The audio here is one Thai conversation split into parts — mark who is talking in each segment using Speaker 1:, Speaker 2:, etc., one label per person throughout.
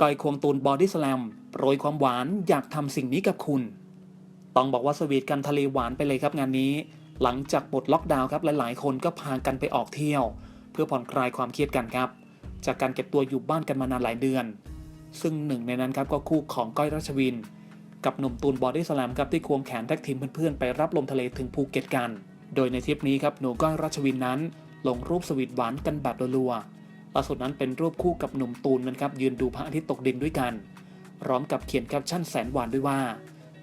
Speaker 1: ก้อยควงตูนบอดี้สแลมโปรยความหวานอยากทำสิ่งนี้กับคุณ ต้องบอกว่าสวีทกันทะเลหวานไปเลยครับงานนี้ หลังจากปลดล็อกดาวน์ครับหลายๆ คนก็พากันไปออกเที่ยว เพื่อผ่อนคลายความเครียดกันครับ จากการเก็บตัวอยู่บ้านกันมานานหลายเดือน ซึ่งหนึ่งในนั้นครับก็คู่ของก้อยรัชวิน กับหนุ่มตูนบอดี้สแลมครับที่ควงแขนแท็กทีมเพื่อนๆไปรับลมทะเลถึงภูเก็ตกัน โดยในทริปนี้ครับหนูก้อยรัชวินนั้น ลงรูปสวีทหวานกันแบบรัวๆ ล่าสุดนั้นเป็นรูปคู่กับหนุ่มตูนนะครับยืนดูพระอาทิตย์ตกดินด้วยกัน พร้อมกับเขียนแคปชั่นแสนหวานด้วยว่า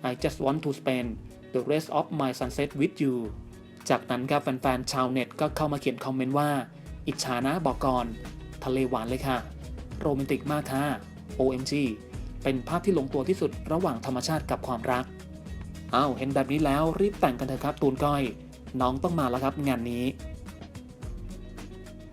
Speaker 1: I just want to spend the rest of my sunset with you จากนั้นครับแฟนๆชาวเน็ตก็เข้ามาเขียนคอมเมนต์ว่า อิจฉานะบอกก่อน ทะเลหวานเลยค่ะ โรแมนติกมากค่ะ OMG เป็นภาพที่ลงตัวที่สุดระหว่างธรรมชาติกับความรักอ้าวเห็นแบบนี้แล้วรีบแต่งกันเถอะครับตูนก้อย น้องต้องมาแล้วครับงานนี้